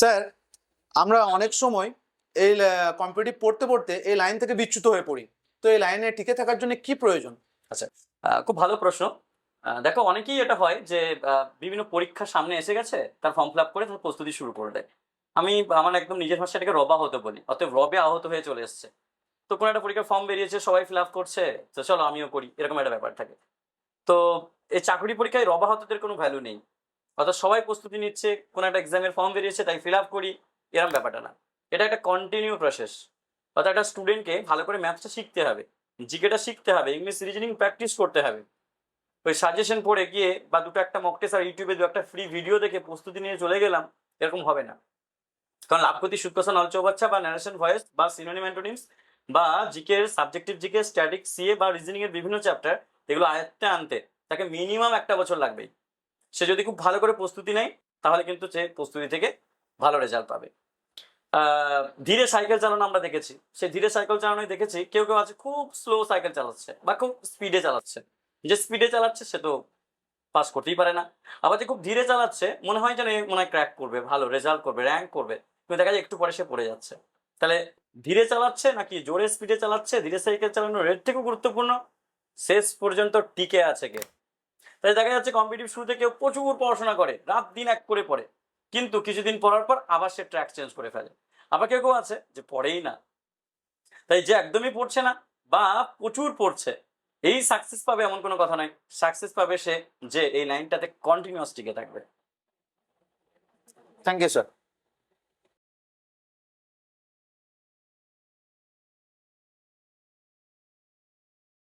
Sir আমরা অনেক সময় এই কম্পিটিটিভ পড়তে পড়তে এই লাইন থেকে বিচ্যুত হয়ে পড়ি। তো এই লাইনে টিকে থাকার জন্য কি প্রয়োজন? আহ, খুব ভালো প্রশ্ন। দেখো অনেকেই এটা হয় যে বিভিন্ন পরীক্ষা সামনে এসে গেছে তার ফর্ম ফিল আপ করে তার প্রস্তুতি শুরু করে দেয়। আমি আমার একদম নিজের ভাষায় এটাকে রবা হতে বলি অতএব রবে আহত হয়ে চলে এসছে। তো কোনো একটা পরীক্ষার ফর্ম বেরিয়েছে সবাই ফিল আপ করছে তো চলো আমিও করি এরকম একটা ব্যাপার থাকে। তো এই চাকরি পরীক্ষায় রবাহতদের কোনো ভ্যালু নেই। অর্থাৎ সবাই প্রস্তুতি নিচ্ছে, কোনো একটা এক্সামের ফর্ম বেরিয়েছে, তাই ফিল আপ করি, এরকম ব্যাপারটা না। এটা একটা কন্টিনিউ প্রসেস অর্থাৎ একটা স্টুডেন্টকে ভালো করে ম্যাথসটা শিখতে হবে জিকেটা শিখতে হবে ইংলিশ রিজনিং প্র্যাকটিস করতে হবে। ওই সাজেশন পড়ে গিয়ে বা দুটো একটা মক টেস্ট আর ইউটিউবে দু একটা ফ্রি ভিডিও দেখে প্রস্তুতি নিয়ে চলে গেলাম, এরকম হবে না। কারণ লাভপতি সুৎকষা নলচৌবাচ্চা বা ন্যারেশন ভয়েস বা সিনোনিম অ্যান্টোনিমস বা জিকের সাবজেক্টিভ জিকে স্ট্যাটিক সিএ বা রিজনিং এর বিভিন্ন চ্যাপ্টার এগুলো আয়ত্তে আনতে তাকে মিনিমাম একটা বছর লাগবেই। সে যদি খুব ভালো করে প্রস্তুতি নেয়, তাহলে কিন্তু সে প্রস্তুতি থেকে ভালো রেজাল্ট পাবে। ধীরে সাইকেল চালানো আমরা দেখেছি। সে ধীরে সাইকেল চালানোই দেখেছি। কেউ কেউ আছে খুব স্লো সাইকেল চালাচ্ছে বা খুব স্পিডে চালাচ্ছে। যে স্পিডে চালাচ্ছে, সে তো পাস করতেই পারে না। আবার যে খুব ধীরে চালাচ্ছে, মনে হয় যেন মনে হয় ক্র্যাক করবে, ভালো রেজাল্ট করবে র্যাঙ্ক করবে। কিন্তু দেখা যায় একটু পরে সে পড়ে যাচ্ছে। তাহলে ধীরে চালাচ্ছে নাকি জোরে স্পিডে চালাচ্ছে? ধীরে সাইকেল চালানোর রেট থেকেও গুরুত্বপূর্ণ। শেষ পর্যন্ত টিকে আছে কে? তাই দেখা যাচ্ছে কম্পিটিভ শুরুতে কেউ প্রচুর পড়াশোনা করে, রাত দিন এক করে পড়ে। কিন্তু কিছুদিন পড়ার পর আবার সে ট্র্যাক চেঞ্জ করে ফেলে। আবার কেউ কেউ আছে যে পড়েই না। তাই যে একদমই পড়ছে না বা প্রচুর পড়ছে, এই সাকসেস পাবে এমন কোনো কথা নয়। সাকসেস পাবে সে যে এই লাইনটাতে কন্টিনিউয়াস টিকে থাকবে। Thank you sir